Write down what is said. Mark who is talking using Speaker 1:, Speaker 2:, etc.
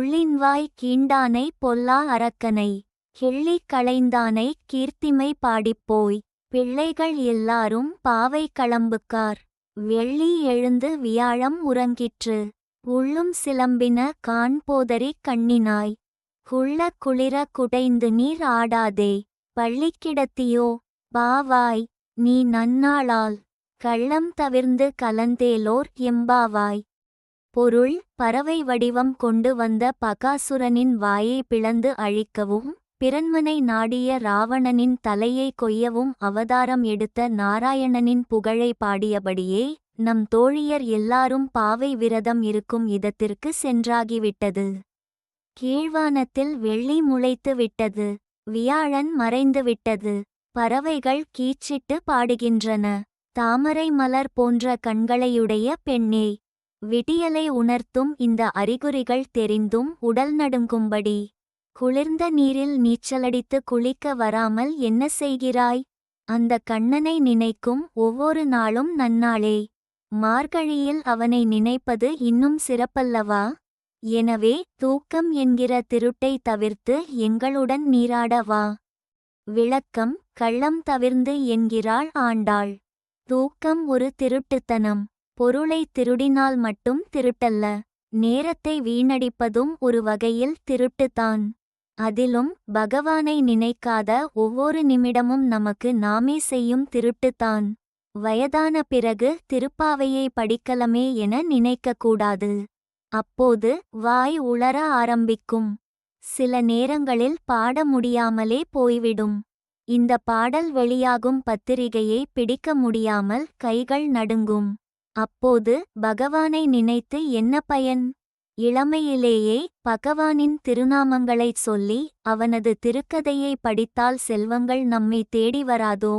Speaker 1: உள்ளின்வாய் கீண்டானை பொல்லா அரக்கனை கிள்ளி களைந்தானை கீர்த்திமை பாடிப்போய் பிள்ளைகள் எல்லாரும் பாவை களம்புக்கார் வெள்ளி எழுந்து வியாழம் உறங்கிற்று உள்ளும் சிலம்பின காண்போதரி கண்ணினாய். குள்ள குளிர குடைந்து நீர் ஆடாதே பள்ளிக்கிடத்தியோ பாவாய் நீ நன்னாளால் கள்ளம் தவிர்ந்து கலந்தேலோர் எம்பாவாய். பொருள் பறவை வடிவம் கொண்டு வந்த பகாசுரனின் வாயை பிளந்து அழிக்கவும் பிறன்மனை நாடிய ராவணனின் தலையை கொய்யவும் அவதாரம் எடுத்த நாராயணனின் புகழை பாடியபடியே நம் தோழியர் எல்லாரும் பாவை விரதம் இருக்கும் இதத்திற்கு சென்றாகிவிட்டது. கீழ்வானத்தில் வெள்ளி முளைத்து விட்டது. வியாழன் மறைந்து விட்டது. பறவைகள் கீச்சிட்டு பாடுகின்றன. தாமரை மலர் போன்ற கண்களையுடைய பெண்ணே விடியலை உணர்த்தும் இந்த அறிகுறிகள் தெரிந்தும் உடல் நடுங்கும்படி. குளிர்ந்த நீரில் நீச்சலடித்து குளிக்க வராமல் என்ன செய்கிறாய்? அந்த கண்ணனை நினைக்கும் ஒவ்வொரு நாளும் நன்னாளே. மார்கழியில் அவனை நினைப்பது இன்னும் சிறப்பல்லவா? எனவே தூக்கம் என்கிற திருட்டை தவிர்த்து எங்களுடன் நீராட வா. விளக்கம் கள்ளம் தவிர்ந்து என்கிறாள் ஆண்டாள். தூக்கம் ஒரு திருட்டுத்தனம். பொருளை திருடினால் மட்டும் திருட்டல்ல. நேரத்தை வீணடிப்பதும் ஒரு வகையில் திருட்டுத்தான். அதிலும் பகவானை நினைக்காத ஒவ்வொரு நிமிடமும் நமக்கு நாமே செய்யும் திருட்டுத்தான். வயதான பிறகு திருப்பாவையை படிக்கலமே என நினைக்கக்கூடாது. அப்போது வாய் உளர ஆரம்பிக்கும். சில நேரங்களில் பாட முடியாமலே போய்விடும். இந்த பாடல் வெளியாகும் பத்திரிகையை பிடிக்க முடியாமல் கைகள் நடுங்கும். அப்போது பகவானை நினைத்து என்ன பயன்? இளமையிலேயே பகவானின் திருநாமங்களைச் சொல்லி அவனது திருக்கதையை படித்தால் செல்வங்கள் நம்மை தேடி வராதோ?